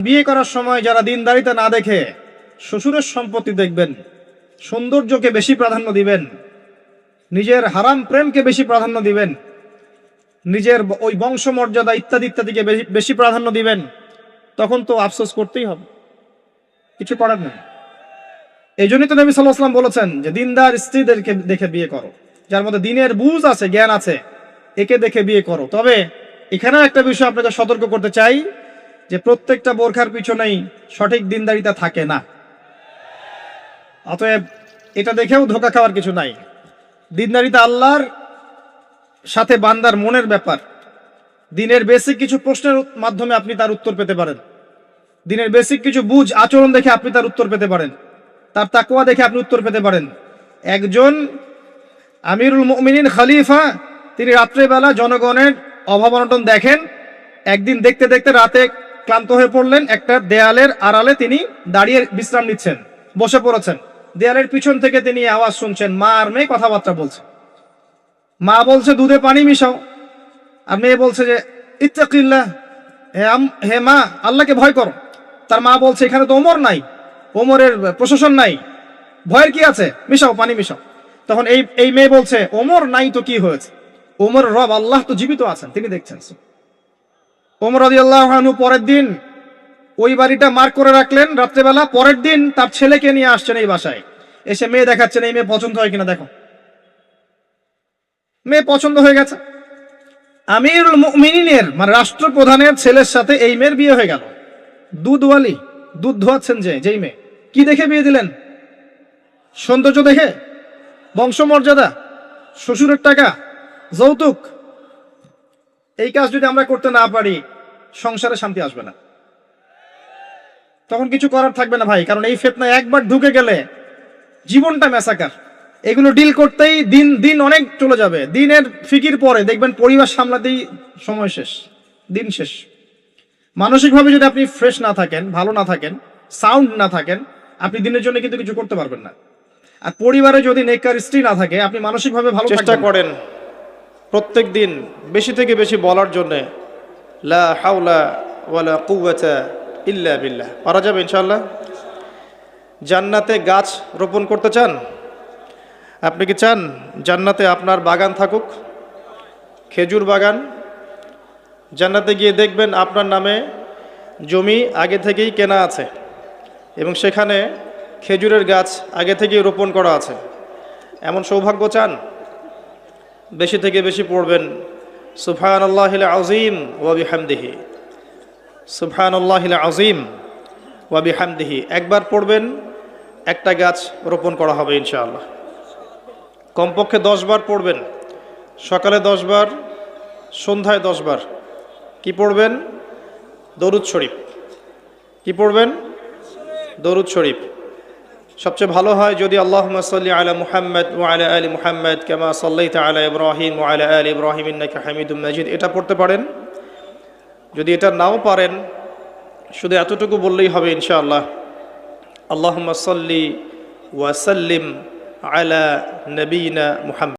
বিয়ে করার সময় যারা দিনদারিতা না দেখে শ্বশুরের সম্পত্তি দেখবেন, সৌন্দর্যকে বেশি প্রাধান্য দিবেন, নিজের হারাম প্রেমকে বেশি প্রাধান্য দিবেন, নিজের ওই বংশমর্যাদা ইত্যাদি ইত্যাদিকে বেশি- প্রাধান্য দিবেন, তখন তো আফসোস করতেই হবে। কিছু করার নেই। এই জন্যই তো নবী সাল্লাহ সাল্লাম বলেছেন যে, দিনদার স্ত্রীদেরকে দেখে বিয়ে করো, যার মধ্যে দিনের বুঝ আছে, জ্ঞান আছে, একে দেখে বিয়ে করো। তবে এখানেও একটা বিষয় আপনাকে সতর্ক করতে চাই। যে প্রত্যেকটা বোরখার পিছনেই সঠিক দিনদারিতা থাকে না। অতএব এটা দেখেও ধোকা খাওয়ার কিছু নাই। দিনদারিতা আল্লাহর সাথে বান্দার মনের ব্যাপার। দিনের বেসিক কিছু প্রশ্নের মাধ্যমে আপনি তার উত্তর পেতে পারেন। দিনের বেসিক কিছু বুঝ আচরণ দেখে আপনি তার উত্তর পেতে পারেন। তার তাকুয়া দেখে আপনি উত্তর পেতে পারেন। একজন আমিরুল মুমিনিন খালিফা, তিনি রাত্রেবেলা জনগণের অভাব অনটন দেখেন। একদিন দেখতে দেখতে রাতে ক্লান্ত হয়ে পড়লেন একটা দেয়ালের আড়ালে তিনি দাঁড়িয়ে বিশ্রাম নিচ্ছেন, বসে পড়েছেন। দেয়ালের পিছন থেকে তিনি আওয়াজ শুনছেন, মা আর মেয়ে কথাবার্তা বলছে। মা বলছে, দুধে পানি মিশাও। আর মেয়ে বলছে যে, ইত্তাকিল্লাহ, হে আম- হে মা, আল্লাহকে ভয় করো। তার মা বলছে, এখানে তো ওমর নাই, ওমরের প্রশাসন নাই। ভয়ের কি আছে? মিশাও, পানি মিশাও। তখন এই এই মেয়ে বলছে, ওমর নাই তো কি হয়েছে? ওমর রব আল্লাহ তো জীবিত আছেন, তিনি দেখছেন। ওমর আল্লাহ পরের দিন ওই বাড়িটা মার্ক করে রাখলেন রাত্রেবেলা। পরের দিন তার ছেলেকে নিয়ে আসছেন এই বাসায়। এসে মেয়ে দেখাচ্ছেন, এই মেয়ে পছন্দ হয় কিনা দেখো। মেয়ে পছন্দ হয়ে গেছে। আমিরুল মুমিনিনের মানে রাষ্ট্রপ্রধানের ছেলের সাথে এই মেয়ের বিয়ে হয়ে গেল। দুধওয়ালি দুধ ধোয়াচ্ছেন যে, যেই মেয়ে। কি দেখে বিয়ে দিলেন? সৌন্দর্য দেখে? বংশমর্যাদা? শ্বশুরের টাকা? যৌতুক? এই কাজ যদি আমরা করতে না পারি, সংসারে শান্তি আসবে না। তখন কিছু করার থাকবে না ভাই, কারণ এই ফেতনা একবার ঢুকে গেলে জীবনটা মেসাকার এগুলো ডিল করতেই দিন দিন অনেক চলে যাবে। দিনের ফিকির পরে দেখবেন পরিবার সামলাতেই সময় শেষ, দিন শেষ। মানসিকভাবে যদি আপনি ফ্রেশ না থাকেন, ভালো না থাকেন সাউন্ড না থাকেন, আপনি দিনের জন্য কিন্তু কিছু করতে পারবেন না। আর পরিবারে যদি নেকর স্ত্রী না থাকে, আপনি মানসিকভাবে ভালো চেষ্টা করেন। প্রত্যেক দিন বেশি থেকে বেশি বলার জন্য লা হাওলা ওয়ালা কুওয়াতা ইল্লা বিল্লাহ। পারা যাবে ইনশাআল্লাহ? জান্নাতে গাছ রোপণ করতে চান? আপনি কি চান জান্নাতে আপনার বাগান থাকুক? খেজুর বাগান? জান্নাতে গিয়ে দেখবেন আপনার নামে জমি আগে থেকেই কেনা আছে এবং সেখানে খেজুরের গাছ আগে থেকেই রোপণ করা আছে। এমন সৌভাগ্য চান? বেশি থেকে বেশি পড়বেন সুফান আল্লাহ আজিম ওয়াবি হামদিহি সুফান আল্লাহ আজিম ওয়াবি হামদিহি একবার পড়বেন, একটা গাছ রোপণ করা হবে ইনশাআল্লাহ। কমপক্ষে দশ বার পড়বেন, সকালে দশ বার সন্ধ্যায় দশ বার কি পড়বেন? দরুদ শরীফ। কি পড়বেন? দরুদ শরীফ। সবচেয়ে ভালো হয় যদি আল্লাহ সাল্লি আলা মুহাম্মদ ও আলা আলী মুহাম্মদ কেমা সাল্লাইতা আলা ইব্রাহিম ও আলা আলী ইব্রাহিম ইন্নাকা হামিদুম মাজিদ এটা পড়তে পারেন যদি এটা নাও পারেন শুধু এতটুকু বললেই হবে ইনশাআল্লাহ আল্লাহ সাল্লি ওয়াসাল্লিম আলা নবীনা মুহাম্মদ